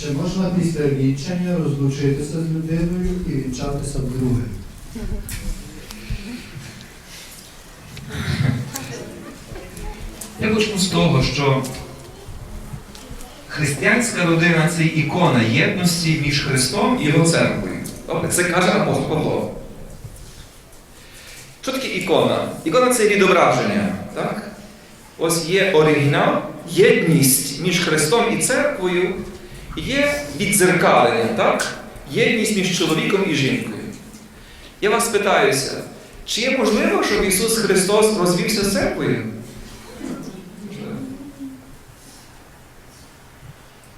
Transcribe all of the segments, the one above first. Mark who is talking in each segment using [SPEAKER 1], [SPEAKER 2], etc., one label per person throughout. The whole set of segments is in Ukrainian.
[SPEAKER 1] Чи можна після вінчання розлучитися з людиною і вінчатися вдруге?
[SPEAKER 2] Я почну з того, що християнська родина це ікона єдності між Христом і його церквою. Добре, Це каже апостол Павло. Що таке ікона? Ікона це відображення. Так? Ось є оригінал, єдність між Христом і церквою, є віддзеркалення, так? єдність між чоловіком і жінкою. Я вас питаюся, чи є можливо, щоб Ісус Христос розвівся з церквою?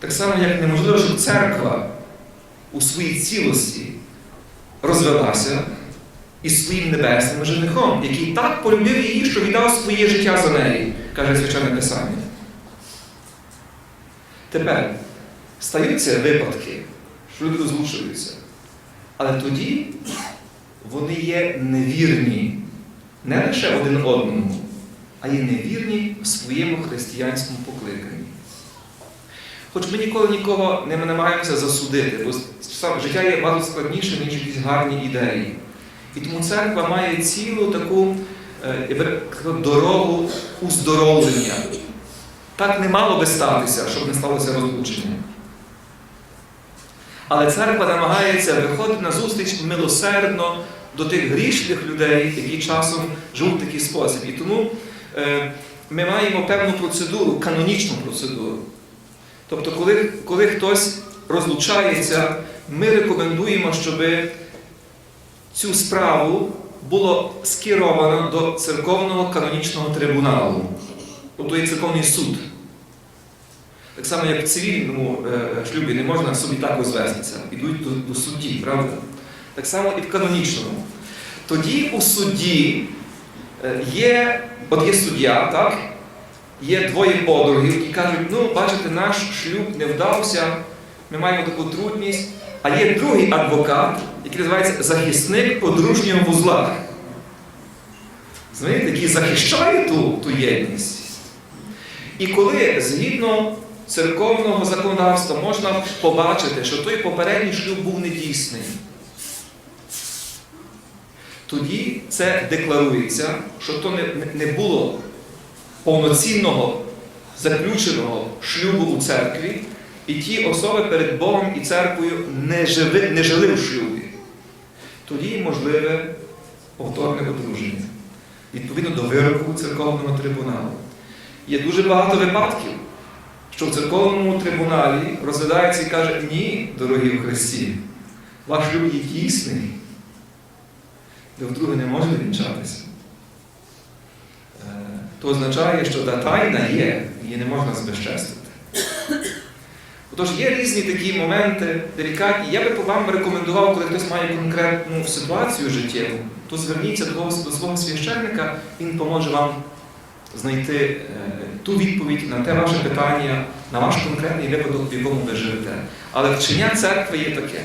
[SPEAKER 2] Так само, як неможливо, щоб церква у своїй цілості розвелася із своїм небесним женихом, який так полюбив її, що віддав своє життя за неї, каже Священне Писання. Тепер стаються випадки, що люди розлучуються. Але тоді вони є невірні не лише один одному, а є невірні в своєму християнському покликанні. Хоч ми ніколи нікого не намагаємося засудити, бо життя є багато складніше, ніж якісь гарні ідеї. І тому церква має цілу таку е, дорогу уздоровлення. Так не мало би статися, щоб не сталося розлучення. Але церква намагається виходити на зустріч милосердно до тих грішних людей, які часом живуть в такий спосіб. І тому е, ми маємо певну процедуру, канонічну процедуру. Тобто, коли, коли хтось розлучається, ми рекомендуємо, щоб цю справу було скеровано до церковного канонічного трибуналу, тобто є церковний суд. Так само, як в цивільному е, шлюбі не можна собі так розвестися, ідуть до, до судді, правда? Так само і в канонічному. Тоді у суді е, є, от є суддя, так? Є двоє подругів, які кажуть, ну, бачите, наш шлюб не вдався, ми маємо таку трудність. А є другий адвокат, який називається захисник подружнього вузла. Знаєте, який захищає ту, ту єдність. І коли згідно церковного законодавства можна побачити, що той попередній шлюб був недійсний, тоді це декларується, що то не, було повноцінного заключеного шлюбу у церкві, і ті особи перед Богом і церквою не, живи, не жили в шлюбі. Тоді можливе повторне одруження. Відповідно до вироку церковного трибуналу. Є дуже багато випадків, що в церковному трибуналі розглядається і каже, ні, дорогі в Христі, ваш шлюб є дійсний, ви вдруге не можете вінчатися. Е, То означає, що та тайна є, її не можна збезчестити. Отож, є різні такі моменти делікатні. Я би вам рекомендував, коли хтось має конкретну ситуацію життєву, то зверніться до свого священника, він поможе вам знайти е, ту відповідь на те ваше питання, на ваш конкретний випадок, в якому ви живете. Але вчення церкви є таке.